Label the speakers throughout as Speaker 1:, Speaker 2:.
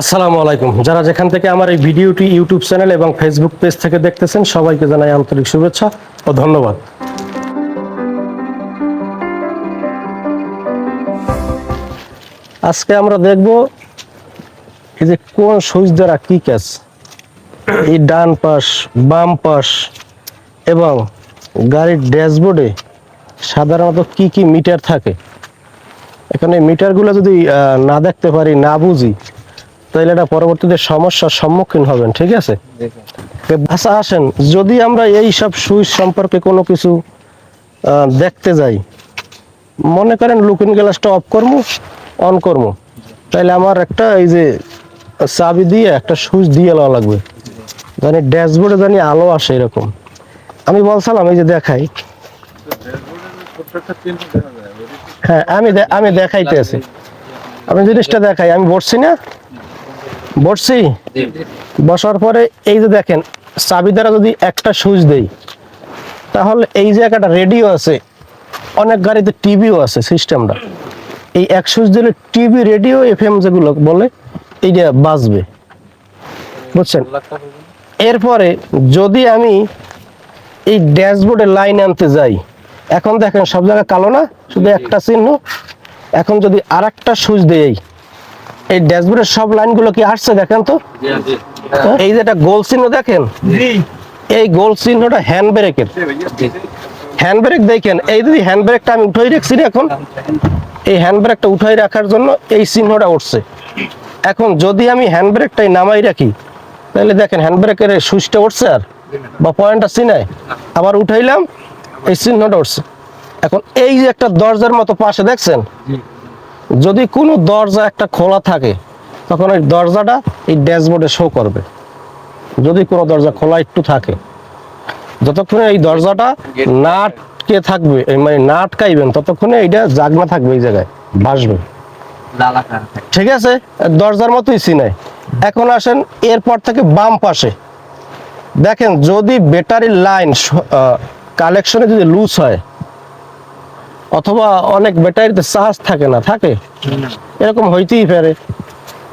Speaker 1: আসসালামু আলাইকুম। যারা যেখান থেকে আমার এই ভিডিওটি ইউটিউব চ্যানেল এবং ফেসবুক পেজ থেকে দেখতেছেন, সবাইকে জানাই আন্তরিক শুভেচ্ছা ও ধন্যবাদ। আজকে আমরা দেখব এই যে কোন সুইচ দ্বারা কি কাজ। এই ডান পাশ, বাম পাশ এবং গাড়ির ড্যাশবোর্ডে সাধারণত কি কি মিটার থাকে। এখানে মিটারগুলো যদি না দেখতে পারি, না বুঝি তাহলে এটা পরবর্তীতে সমস্যার সম্মুখীন হবেন, ঠিক আছে? আচ্ছা আসেন, যদি আমরা এই সব সুইচ সম্পর্কে কোনো কিছু দেখতে যাই, মনে করেন লুকিং গ্লাসটা অফ করব, অন করব, তাহলে আমার একটা এই যে চাবি দিয়ে একটা সুইচ দিয়ে লওয়া লাগবে। জানি ড্যাশবোর্ডে জানি আলো আসে এরকম। আমি বলছিলাম, এই যে দেখাই। হ্যাঁ আমি আমি দেখাইতে আছি আমি জিনিসটা দেখাই, আমি বসছি না। বসছি? বসার পরে এই যে দেখেন চাবি দ্বারা যদি একটা সুইচ দেই তাহলে এই যে একটা রেডিও আছে অনেক গাড়িতে টিভিও আছে সিস্টেমটা। এই এক সুইচ দিলে টিভি রেডিও এফ এফএম যেগুলো বলে এইটা বাজবে। বুঝছেন? এরপরে যদি আমি এই ড্যাশবোর্ডে লাইন আনতে যাই এখন দেখেন সব জায়গায় কালো না শুধু একটা চিহ্ন। এখন যদি আর একটা সুইচ দেই এই ড্যাশবোর্ডের সব লাইনগুলো কি আসছে দেখেন তো? এই যে একটা গোল চিহ্ন দেখেন? এই গোল চিহ্নটা হ্যান্ড ব্রেকের হ্যান্ড ব্রেক দেখেন, এই যদি হ্যান্ড ব্রেকটা আমি উঠাই রাখছি এখন, এই হ্যান্ড ব্রেকটা উঠাই রাখার জন্য এই চিহ্নটা উঠছে। এখন যদি আমি হ্যান্ড ব্রেকটাই নামাই রাখি, তাহলে দেখেন হ্যান্ড ব্রেকের সুইচটা উঠছে আর, বা পয়েন্টটা চিনায় আবার উঠাইলাম, এই চিহ্নটা উঠছে। এখন এই যে একটা দরজার মতো পাশে দেখছেন? যদি কোনো দরজা একটা খোলা থাকে তখন ওই দরজাটা এই ড্যাশবোর্ডে শো করবে। যদি কোনো দরজা খোলা একটু থাকে যতক্ষণে এই দরজাটা না আটকে থাকবে মানে না আটকাইবেন ততক্ষণে এইটা জাগনা থাকবে এই জায়গায় ভাসবে। ঠিক আছে? দরজার মতোই চিনায় এখন আসেন এরপর থেকে বাম পাশে। দেখেন যদি ব্যাটারির লাইন কালেকশনে যদি লুজ হয় অথবা অনেক ব্যাটারিতে চার্জ থাকে না থাকে? এরকম হইতেই পারে।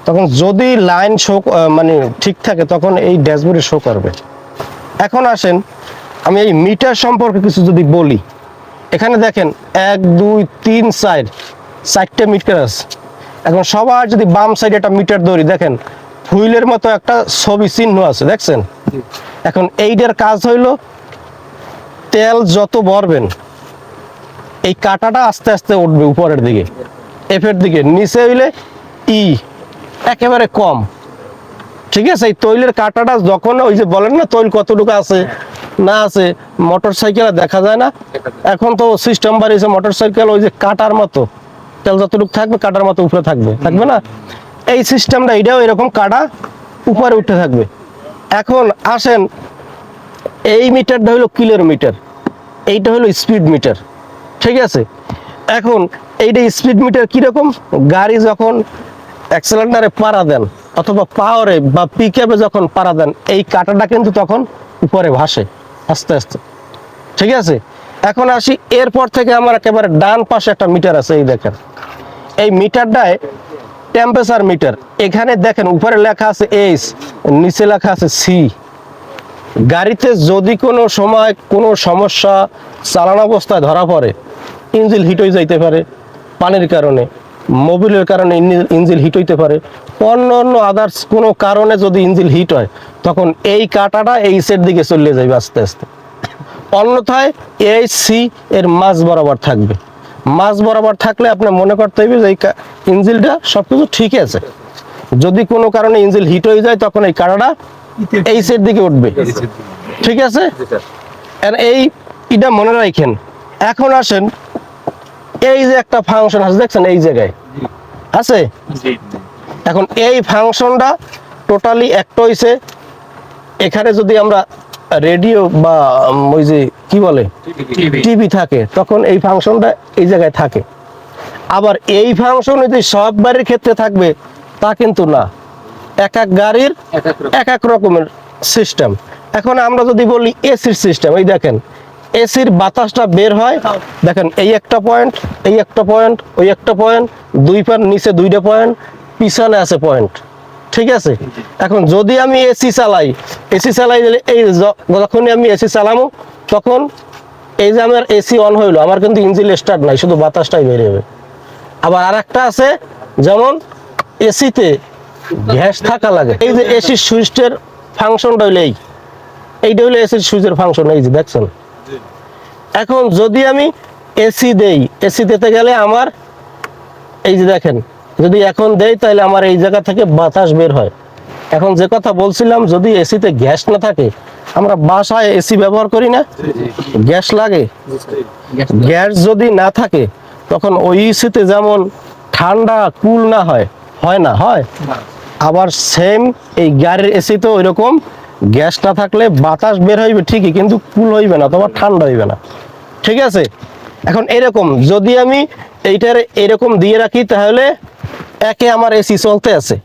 Speaker 1: তখন যদি লাইন শো মানে ঠিক থাকে তখন এই ড্যাশবোর্ডে শো করবে। এখন আসেন আমি এই মিটার সম্পর্কে কিছু যদি বলি। এখানে দেখেন এক দুই তিন সাইড চারটে মিটার আছে। এখন সবার যদি বাম সাইডে একটা মিটার ধরি দেখেন হুইলের মতো একটা ছবি চিহ্ন আছে দেখছেন? এখন এইটার কাজ হইল তেল যত ভরবেন এই কাটাটা আস্তে আস্তে উঠবে উপরের দিকে। এফের দিকে, নিচে হইলে ই, একেবারে কম। ঠিক আছে? এই তৈলের কাটাটা যখন ওই যে বলেন না, তৈল কতটুকু আছে, না আছে মোটর সাইকেলে দেখা যায় না। এখন তো সিস্টেম বাড়িয়েছে মোটর সাইকেল ওই যে কাটার মতো। তেল যতটুকু থাকবে, কাটার মতো উপরে থাকবে। থাকবে না? এই সিস্টেমটা এটাও এরকম কাটা উপরে উঠে থাকবে। এখন আসেন, এই মিটারটা হলো কিলোমিটার এইটা হলো স্পিড মিটার ঠিক আছে? এখন এইটা স্পিড মিটার কীরকম? গাড়ি যখন অ্যাক্সিলেন্টারে পাড়া দেন অথবা পাওয়ারে বা পিকআপে যখন পাড়া দেন, এই কাটাটা কিন্তু তখন উপরে ভাসে, আস্তে আস্তে। ঠিক আছে? এখন আসি, এরপর থেকে আমার একেবারে ডান পাশে একটা মিটার আছে, এই দেখেন। এই মিটারটায় টেম্পারেচার মিটার এখানে দেখেন উপরে লেখা আছে এইচ নিচে লেখা আছে সি গাড়িতে যদি কোনো সময় কোনো সমস্যা, চালানো অবস্থায় ধরা পড়ে ইঞ্জিল হিট হয়ে যাইতে পারে পানির কারণে মোবিলের কারণে ইঞ্জিল- হিট হইতে পারে। অন্য অন্য আদার্স কোনো কারণে যদি ইঞ্জিল হিট হয় তখন এই কাটাটা এই সেট দিকে চলে যাবে আস্তে আস্তে। অন্যথায় এই সি এর মাঝ বরাবর থাকবে। মাঝ বরাবর থাকলে আপনি মনে করতে হবে যে এই ইঞ্জিলটা সব কিছু ঠিক আছে। যদি কোনো কারণে ইঞ্জিল হিট হয়ে যায় তখন এই কাটাটা এই সেট দিকে উঠবে। ঠিক আছে? এই এটা মনে রাখেন। এখন আসেন এই যে একটা ফাংশন আছে দেখছেন এই জায়গায়? আছে? এখন এই ফাংশনটা টোটালি একটা হইছে। এখানে যদি আমরা রেডিও বা ওই যে কি বলে? টিভি। থাকে তখন এই ফাংশনটা এই জায়গায় থাকে। আবার এই ফাংশন যদি সব বাড়ির ক্ষেত্রে থাকবে তা কিন্তু না। এক এক গাড়ির এক এক রকমের সিস্টেম এখন আমরা যদি বলি এসির সিস্টেম এই দেখেন এসির বাতাসটা বের হয়। দেখেন, এই একটা পয়েন্ট এই একটা পয়েন্ট ওই একটা পয়েন্ট দুই পার নিচে দুইটা পয়েন্ট পিছনে আছে পয়েন্ট ঠিক আছে? এখন যদি আমি এসি চালাই এসি চালাই এই যখনই আমি এসি চালামো, তখন এই যে আমার এসি অন হইল, আমার কিন্তু ইঞ্জিন স্টার্ট নাই, শুধু বাতাসটাই বেরিয়ে যাবে আবার আর একটা আছে, যেমন এসিতে গ্যাস থাকা লাগে। এই যে এসির সুইচের ফাংশনটা হইল এই। এইটা হইল এসির সুইচের ফাংশন এই যে দেখছেন? এখন যদি আমি এসি দেই এসি দিতে গেলে আমার এই যে দেখেন যদি এখন দেই তাহলে আমার এই জায়গা থেকে বাতাস বের হয়। এখন যে কথা বলছিলাম যদি এসিতে গ্যাস না থাকে আমরা বাসায় এসি ব্যবহার করি না? গ্যাস লাগে। গ্যাস যদি না থাকে তখন ওই এসিতে যেমন ঠান্ডা কুল না হয় হয় না হয় আবার সেম এই গাড়ির এসিতে ওই রকম গ্যাস না থাকলে বাতাস বের হইবে ঠিকই কিন্তু কুল হইবে না অথবা ঠান্ডা হইবে না। ঠিক আছে? এখন এরকম যদি আমি এইটার এরকম দিয়ে রাখি তাহলে একে আমার এসি চলতে আছে।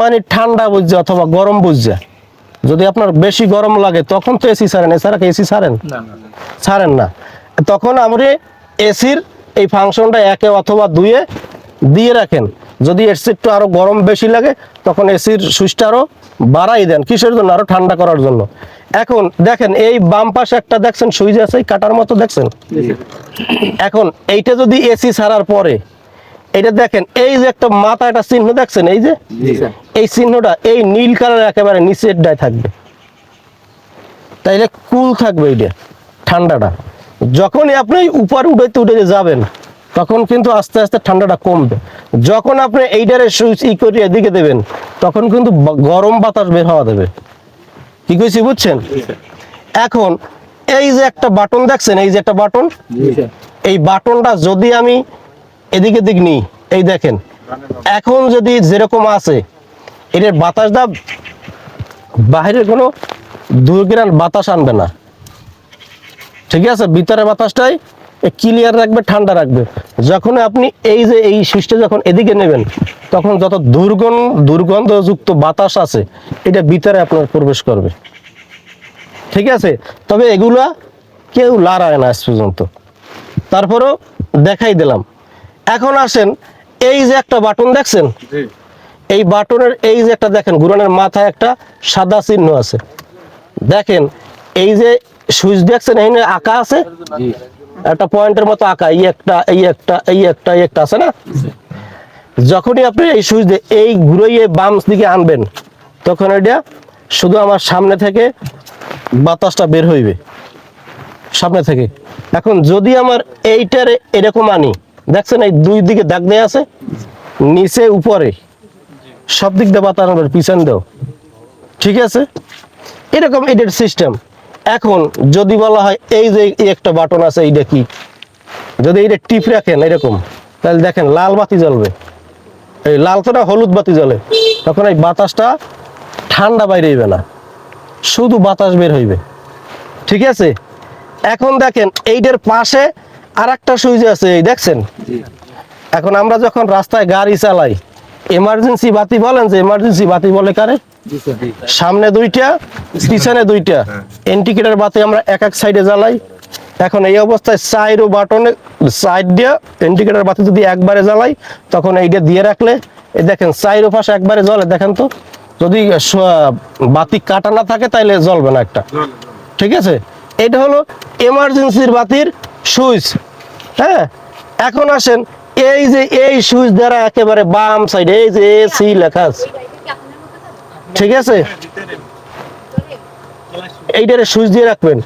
Speaker 1: মানে ঠান্ডা বুঝছে অথবা গরম বুঝছে। যদি আপনার বেশি গরম লাগে তখন তো এসি ছাড়েন। এছাড়া এসি ছাড়েন? ছাড়েন না। তখন আমরা এসির এই ফাংশনটা একে অথবা দুয়ে দিয়ে রাখেন। যদি চেয়ে একটু আরও গরম বেশি লাগে তখন এসির সুইচটা আরও বাড়াই দেন কিসের জন্য? আরও ঠান্ডা করার জন্য। এখন দেখেন এই বাম পাশে একটা দেখছেন সুইচ আছে কাটার মতো দেখছেন? এখন এইটা যদি এসি ছাড়ার পরে এটা দেখেন এই যে একটা মাথা একটা চিহ্ন দেখছেন এই যে? এই চিহ্নটা এই নীল কালার একেবারে নিচের ডায় থাকবে। তাইলে কুল থাকবে এইটা ঠান্ডাটা। যখনই আপনি উপর উঠাইতে উঠে যাবেন তখন কিন্তু আস্তে আস্তে ঠান্ডাটা কমবে। যখন আপনি এইটারে সুইচ ই করে এদিকে দেবেন, তখন কিন্তু গরম বাতাস বের হওয়া দেবে। কি কইছি বুঝছেন? এখন এই যে একটা বাটন দেখছেন, এই যে একটা বাটন? এই বাটনটা যদি আমি এদিকে দিক নিই, এই দেখেন, এখন যদি যেরকম আছে, এটার বাতাসটা বাইরের কোনো দুর্গ্রান বাতাস আনবে না। ঠিক আছে? ভিতরে বাতাসটাই ক্লিয়ার রাখবে ঠান্ডা রাখবে। যখন আপনি এই যে এই সুইচটা যখন এদিকে নেবেন তখন যত দুর্গন্ধ দুর্গন্ধযুক্ত বাতাস আছে এটা ভিতরে আপনার প্রবেশ করবে। ঠিক আছে? তবে এগুলা কেউ লড়ায় না আজ পর্যন্ত। তারপরেও দেখাই দিলাম। এখন আসেন এই যে একটা বাটন দেখছেন? এই বাটনের এই যে একটা দেখেন ঘুরানোর মাথায় একটা সাদা চিহ্ন আছে। দেখেন এই যে সুইচ দেখছেন এই আঁকা আছে? একটা পয়েন্টের মতো আঁকা, এই একটা এই একটা এই একটা এই একটা আছে না? যখনই আপনি এই সুইচ দিয়ে এই ঘুরাইয়ে বাম দিকে আনবেন, তখন এটা শুধু আমার সামনে থেকে বাতাসটা বের হইবে। সামনে থেকে। এখন যদি আমার এইটারে এরকম আনি, দেখছেন এই দুই দিকে দাগ দেয়া আছে, নিচে উপরে সব দিক দিয়ে বাতাস আনবে, পিছন দেও ঠিক আছে? এরকম এটার সিস্টেম এখন যদি বলা হয় এই যে একটা বাটন আছে এইটা কি? যদি এইটা টিপ রাখেন এরকম তাহলে দেখেন লাল বাতি জ্বলবে। এই লাল তো না হলুদ বাতি জ্বলে তখন এই বাতাসটা ঠান্ডা বাইরে হইবে না শুধু বাতাস বের হইবে। ঠিক আছে? এখন দেখেন এইটার পাশে আর একটা সুইচ আছে এই দেখছেন? এখন আমরা যখন রাস্তায় গাড়ি চালাই এমার্জেন্সি বাতি বলেন যে এমার্জেন্সি বাতি বলে কারে? সামনে দুইটা পিছনে দুইটা। ইন্ডিকেটর বাতি আমরা এক এক সাইডে জ্বালাই। এখন এই অবস্থায় সাইড ও বাটনে সাইড দিয়ে ইন্ডিকেটর বাতি যদি একবারে জ্বালাই তখন এইটা দিয়ে রাখলে এই দেখেন সাইড ও পাশে একবারে জ্বলে। দেখেন তো যদি বাতি কাটা না থাকে তাইলে জ্বলবে না একটা। ঠিক আছে? এটা হলো এমার্জেন্সির বাতির সুইচ। হ্যাঁ? এখন আসেন এই যে এই সুইচ দ্বারা একেবারে বাম সাইডে এই যে এসি লেখা আছে। ঠিক আছে? এইটারে সুইচ দিয়ে রাখবেন।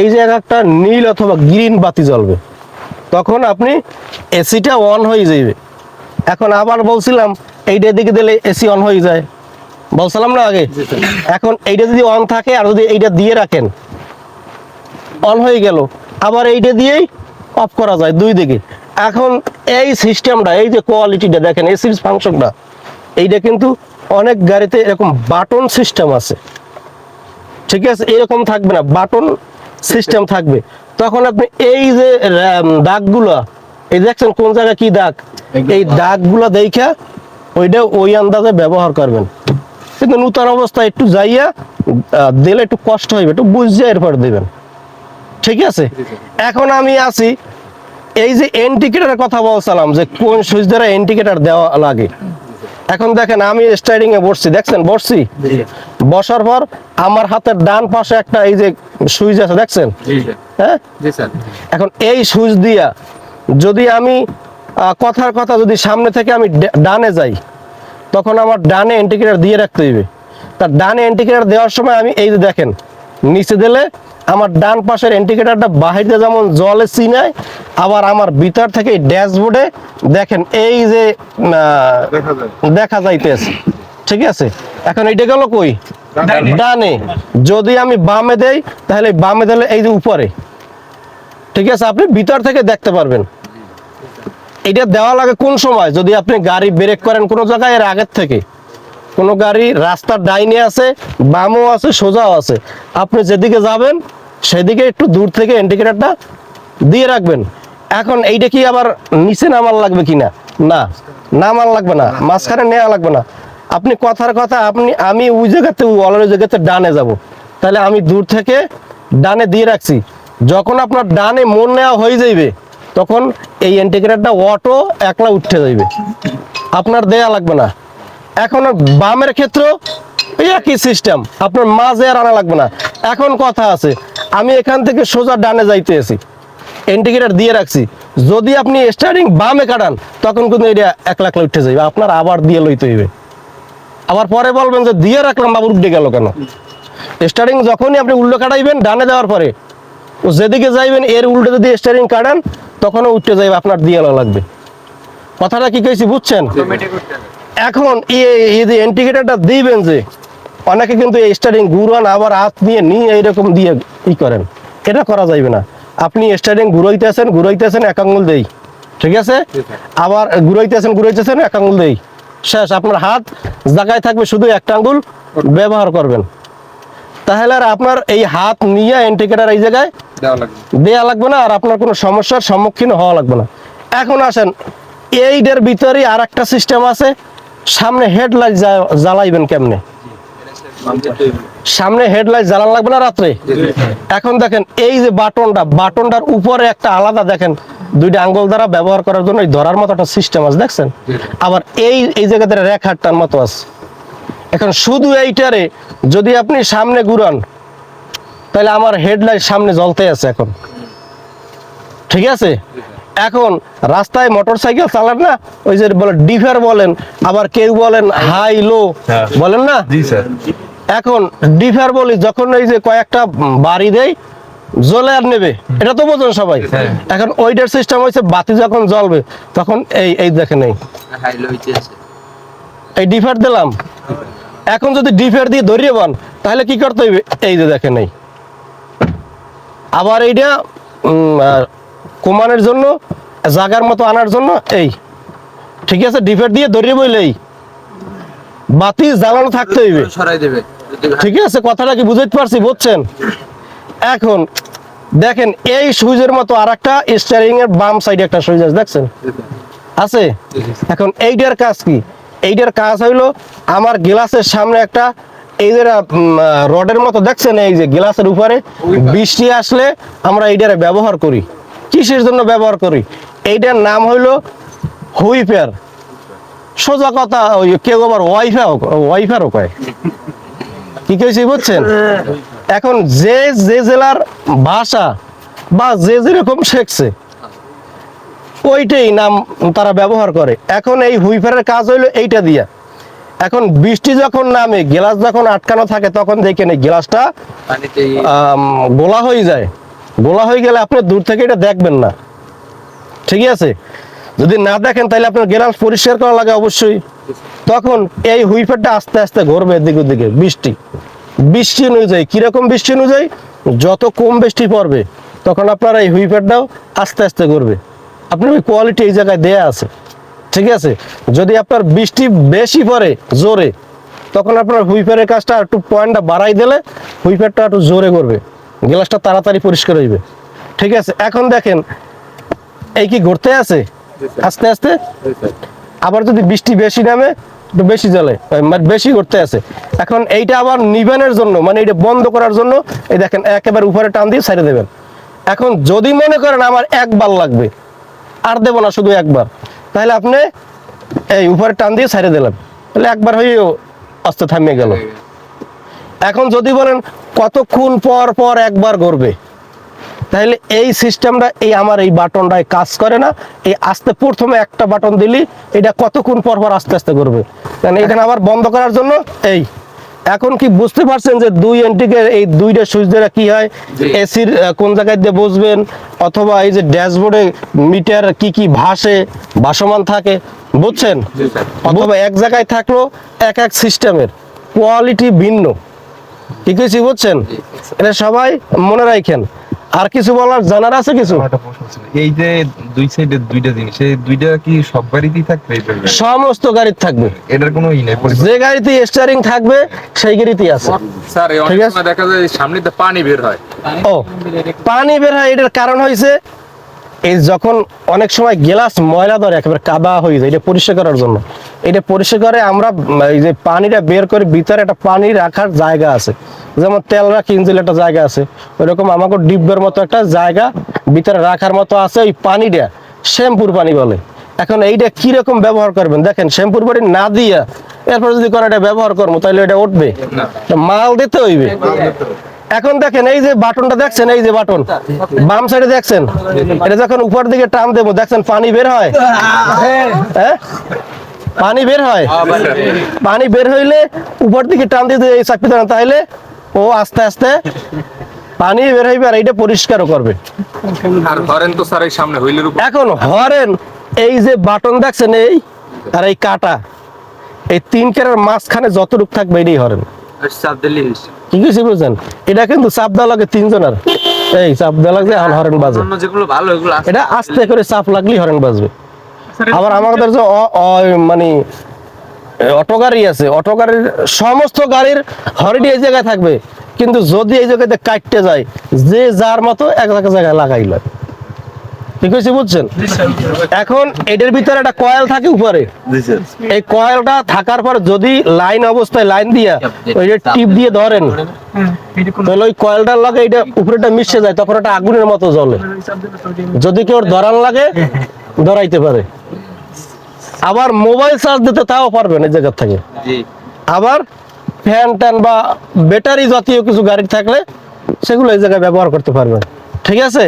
Speaker 1: এই যে একটা নীল অথবা গ্রিন বাতি জ্বলবে। তখন আপনি এসিটা অন হয়ে যাবে এখন আবার বলছিলাম এইটার দিকে দিলে এসি অন হয়ে যায়। বলছিলাম না আগে? এখন এইটা যদি অন থাকে আর যদি এইটা দিয়ে রাখেন অন হয়ে গেল। আবার এইটা দিয়েই অফ করা যায় দুই দিকে। এখন এই সিস্টেমটা এই যে কোয়ালিটিটা দেখেন এসির ফাংশনটা এইটা কিন্তু অনেক গাড়িতে এরকম বাটন সিস্টেম আছে। ঠিক আছে? এরকম থাকবে না বাটন সিস্টেম থাকবে। তখন আপনি এই যে দাগগুলা এই দেখছেন কোন জায়গায় কি দাগ? এই দাগগুলা দেখা ওইটা ওই আন্দাজে ব্যবহার করবেন। কিন্তু নূতন অবস্থায় একটু যাইয়া দিলে একটু কষ্ট হইবে একটু বুঝে এরপর দেবেন। ঠিক আছে? এখন আমি আছি এই যে ইন্ডিকেটারের কথা বলছিলাম যে কোন সুইচ দ্বারা ইন্ডিকেটার দেওয়া লাগে। এখন দেখেন আমি স্টাইডিং এ বসছি দেখছেন? বসছি? বসার পর আমার হাতের ডান পাশে একটা এই যে সুইচ আছে দেখছেন? হ্যাঁ? এখন এই সুইচ দিয়া যদি আমি কথার কথা যদি সামনে থেকে আমি ডানে যাই তখন আমার ডানে ইন্ডিকেটার দিয়ে রাখতে হইবে। তার ডানে ইন্ডিকেটার দেওয়ার সময় আমি এই যে দেখেন নিচে দিলে আমার ডান পাশের ইন্ডিকেটারটা বাহিরে যেমন জলে চিনায় আবার আমার ভিতর থেকে ড্যাশবোর্ডে দেখেন এই যে
Speaker 2: দেখা
Speaker 1: যাইতেছে। ঠিক আছে? এখন এইটা গেল কই? ডানে। যদি আমি বামে দেই তাহলে বামে দিলে এই যে উপরে। ঠিক আছে? আপনি ভিতর থেকে দেখতে পারবেন। এটা দেওয়া লাগে কোন সময়? যদি আপনি গাড়ি ব্রেক করেন কোনো জায়গায় এর আগের থেকে। কোনো গাড়ি রাস্তার ডাইনে আছে, বামও আছে, সোজাও আছে। আপনি যেদিকে যাবেন, সেদিকে একটু দূর থেকে ইন্ডিকেটারটা দিয়ে রাখবেন। এখন এইটা কি আবার নিচে নামার লাগবে কিনা? না না নামার লাগবে না, মাঝখানে নেওয়া লাগবে না। আপনি কথার কথা, আপনি, আমি ওই জায়গাতে অলরেডি জায়গাতে ডানে যাব। তাহলে আমি দূর থেকে ডানে দিয়ে রাখছি। যখন আপনার ডানে মন নেওয়া হয়ে যাইবে, তখন এই ইন্টিগ্রেটরটা অটো একলা উঠে যাইবে। আপনার দেয়া লাগবে না। এখন বামের ক্ষেত্রে একই সিস্টেম আপনার মাঝে আর আনা লাগবে না। এখন কথা আছে, আমি এখান থেকে সোজা ডানে যাইতে আছি। ইন্ডিকেটার দিয়ে রাখছি। যদি আপনি স্টার্টিং বামে কাটান, তখন কিন্তু এটা এক লাখ উঠে যাবে আপনার আবার দিয়ে লইতে হইবে। আবার পরে বলবেন যে দিয়ে রাখলাম বাবু উঠে গেল কেন? স্টার্টিং যখনই আপনি উল্টো কাটাইবেন, ডানে দেওয়ার পরে। ও যেদিকে যাইবেন, এর উল্টো যদি স্টারিং কাটান, তখনও উঠতে যাইবে, আপনার দিয়ে লাগবে। কথাটা কি কইছি, বুঝছেন? এখন এই- যে ইন্ডিকেটারটা দিবেন যে অনেকে কিন্তু এই স্টারিং ঘুরান আবার হাত নিয়ে নিয়ে এইরকম দিয়ে ই করেন। এটা করা যাইবে না। আপনি স্টারিং ঘুরাইতেছেন ঘুরাইতেছেন এক আঙ্গুল দেই। ঠিক আছে। আবার ঘুরাইতেছেন ঘুরাইতেছেন এক আঙ্গুল দেই। শেষ আপনার হাত জায়গায় থাকবে শুধু একটা আঙ্গুল ব্যবহার করবেন। তাহলে আর আপনার এই হাত নিয়ে ইন্ডিকেটার এই জায়গায়
Speaker 2: দেওয়া লাগবে
Speaker 1: দেয়া লাগবে না আর আপনার কোনো সমস্যার সম্মুখীন হওয়া লাগবে না। এখন আসেন এইটার ভিতরেই আর একটা সিস্টেম আছে। সামনে হেডলাইট জ্বালাইবেন কেমনে? সামনে হেডলাইট জ্বালান লাগবে না রাত্রে? এখন দেখেন, এই যে বাটনটা, বাটনটার উপরে একটা আলাদা দেখেন, দুইটা আঙ্গুল দ্বারা ব্যবহার করার জন্য ধরার মতো একটা সিস্টেম আছে, দেখছেন? আবার এই এই জায়গাতে রেখাটার মতো আছে। এখন শুধু এইটারে যদি আপনি সামনে ঘুরান, তাহলে আমার হেডলাইট সামনে জ্বলতে আছে এখন। ঠিক আছে? এখন রাস্তায় মোটর সাইকেল চালান না ওই যে বলে ডিফার বলেন আবার কেউ বলেন হাই লো
Speaker 3: হ্যাঁ।
Speaker 1: বলেন না?
Speaker 3: জি স্যার।
Speaker 1: এখন ডিফার বলি যখন এই যে কয়েকটা বাড়ি দেয় জ্বলে আর নেবে এটা তো বোঝেন সবাই।
Speaker 3: হ্যাঁ।
Speaker 1: এখন ওইটার সিস্টেম হয়েছে বাতি যখন জ্বলবে তখন এই এই
Speaker 2: হাইলো হইতেছে
Speaker 1: এই ডিফার দিলাম। এখন যদি ডিফার দিয়ে ধরিয়ে বান তাহলে কি করতে হইবে? এই যে দেখেন এই। আবার এইটা কমানোর জন্য জাগার মতো আনার জন্য এই ঠিক আছে ডিফার দিয়ে ধরিয়ে বইলেই বাতি জ্বালানো থাকতে হইবে।
Speaker 2: সরাই দেবে।
Speaker 1: ঠিক আছে কথাটা কি বুঝতে পারছি বুঝছেন? এখন দেখেন এই সুইচের মতো আর একটা স্টারিং এর বাম সাইডে একটা সুইচ আছে দেখছেন? আছে? এখন এইটার কাজ কি? এইটার কাজ হইল আমার গ্লাসের সামনে একটা এই যে রডের মতো দেখছেন? এই যে গ্লাসের উপরে বৃষ্টি আসলে আমরা এইটারে ব্যবহার করি। কিসের জন্য ব্যবহার করি? এইটার নাম হইল হুইপার সোজা কথা ওই কেউ আবার ওয়াইফাও ওয়াইফারও কয়। কি কইছি বুঝছেন? এখন যে যে জেলার ভাষা বা যে যেরকম শেখছে ওইটাই নাম তারা ব্যবহার করে। এখন এই হুইফারের কাজ হইল এইটা দিয়া। এখন বৃষ্টি যখন নামে গ্লাস যখন আটকানো থাকে তখন দেখেন এই গ্লাসটা গোলা হয়ে যায়। গোলা হয়ে গেলে আপনি দূর থেকে এটা দেখবেন না। ঠিক আছে? যদি না দেখেন, তাহলে আপনার গ্লাস পরিষ্কার করা লাগে অবশ্যই। তখন এই হুইফারটা আস্তে আস্তে ঘুরবে এদিক ওদিকে, বৃষ্টি। বৃষ্টি অনুযায়ী, কীরকম বৃষ্টি অনুযায়ী? যত কম বৃষ্টি পড়বে, তখন আপনার এই হুইফারটাও আস্তে আস্তে ঘুরবে। আপনার ওই কোয়ালিটি এই জায়গায় দেয়া আছে। ঠিক আছে? যদি আপনার বৃষ্টি বেশি পড়ে, জোরে, তখন আপনার হুইফারের কাজটা একটু পয়েন্টটা বাড়াই দিলে হুইফারটা একটু জোরে করবে গ্লাসটা তাড়াতাড়ি পরিষ্কার হইবে। ঠিক আছে এখন দেখেন এই কি ঘুরতে আছে? আস্তে আস্তে? আবার যদি বৃষ্টি বেশি নামে একটু বেশি জ্বলে মানে বেশি করতে আছে। এখন এইটা আবার নিবেনের জন্য মানে এটা বন্ধ করার জন্য এই দেখেন একেবারে উপরে টান দিয়ে ছেড়ে দেবেন। এখন যদি মনে করেন আমার একবার লাগবে আর দেবো না শুধু একবার তাহলে আপনি এই উপরে টান দিয়ে ছেড়ে দিলাম তাহলে একবার হয়েও আস্তে থামিয়ে গেল। এখন যদি বলেন কতক্ষণ পর পর একবার ঘুরবে তাহলে এই সিস্টেমটা এই আমার এই বাটনটায় কাজ করে না। এই আস্তে প্রথমে একটা বাটন দিলি এটা কতক্ষণ পর পর আস্তে আস্তে করবে কারণ এখানে আবার বন্ধ করার জন্য এই। এখন কি বুঝতে পারছেন যে দুই এন্টিকে এই দুইটা সুইচ দ্বারা কি হয়? এসির কোন জায়গায় দিয়ে বসবেন? অথবা এই যে ড্যাশবোর্ডে মিটার কি কি ভাসে ভাসমান থাকে বুঝছেন? অথবা এক জায়গায় থাকল এক এক সিস্টেমের। কোয়ালিটি ভিন্ন। ঠিক আছে বুঝছেন? এটা সবাই মনে রাখেন আর কিছু বলার জানার আছে কিছু।
Speaker 3: এই যে দুই সাইডে দুইটা জিনিস এই দুইটা কি সব গাড়িতেই থাকবে
Speaker 1: সমস্ত গাড়ির থাকবে।
Speaker 3: এটার কোনো ই নেই
Speaker 1: যে গাড়িতে স্টিয়ারিং থাকবে সেই গাড়িতেই আছে।
Speaker 4: স্যার এই অনেক সময় দেখা যায় সামনে পানি বের হয়।
Speaker 1: ও পানি বের হয় এটার কারণ হয়েছে এই যখন অনেক সময় গ্লাস ময়লা ধরে একেবারে কাদা হয়ে যায় এটা পরিষ্কার করার জন্য। এটা পরিষ্কার করে আমরা এই যে পানিটা বের করে ভিতরে একটা পানি রাখার জায়গা আছে। যেমন তেল রাখি ইঞ্জিল একটা জায়গা আছে। ওইরকম আমাকে ডিব্বের মতো একটা জায়গা ভিতরে রাখার মতো আছে ওই পানিটা শ্যাম্পুর পানি বলে। এখন এইটা কীরকম ব্যবহার করবেন? দেখেন শ্যাম্পুর পানি না দিয়া এরপর যদি কোনো একটা ব্যবহার করব তাহলে এটা উঠবে। মাল দিতে হইবে। এখন দেখেন এই যে বাটনটা দেখছেন এই যে বাটন। বাম সাইডে দেখছেন? এটা যখন উপর দিকে টান দেবো দেখছেন পানি বের হয়? হ্যাঁ? পানি বের হয়? পানি বের হইলে উপর দিকে টান দিয়ে এই চাকরি দেন তাহলে ও আস্তে আস্তে পানি বের হইবে আর এইটা পরিষ্কারও করবে।
Speaker 4: আর ধরেন তো স্যার এই সামনে হুইলের উপর
Speaker 1: এখন হরেন এই যে বাটন দেখছেন এই আর এই কাটা এই তিন কেরার মাঝখানে যতটুক থাকবে এটাই হরেন বুঝছেন? এটা কিন্তু চাপ দেওয়া লাগে তিনজনের। এই চাপ দেওয়া লাগছে হরেন বাজে।
Speaker 2: যেগুলো ভালো এগুলো
Speaker 1: এটা আস্তে করে চাপ লাগলেই হরেন বাজবে। আবার আমাদের যে মানে অটো গাড়ি আছে অটো গাড়ির সমস্ত গাড়ির হরেনই এই জায়গায় থাকবে। কিন্তু যদি এই জায়গাতে কাটতে যায় যে যার মতো এক জায়গায় জায়গায় লাগাইল। ঠিক আছে বুঝছেন? এখন এটার ভিতরে একটা কয়েল থাকে উপরে। এই কয়েলটা থাকার পর যদি লাইন অবস্থায় লাইন দিয়া ওই যে টিপ দিয়ে ধরেন তাহলে ওই কয়েলটার লাগে এটা উপরেটা মিশে যায় তখন আগুনের মতো জ্বলে। যদি কেউ ধরান লাগে ধরাইতে পারে। আবার মোবাইল চার্জ দিতে তাও পারবেন এই জায়গা থেকে। আবার ফ্যান ট্যান বা ব্যাটারি জাতীয় কিছু গাড়ি থাকলে সেগুলো এই জায়গায় ব্যবহার করতে পারবেন ঠিক আছে?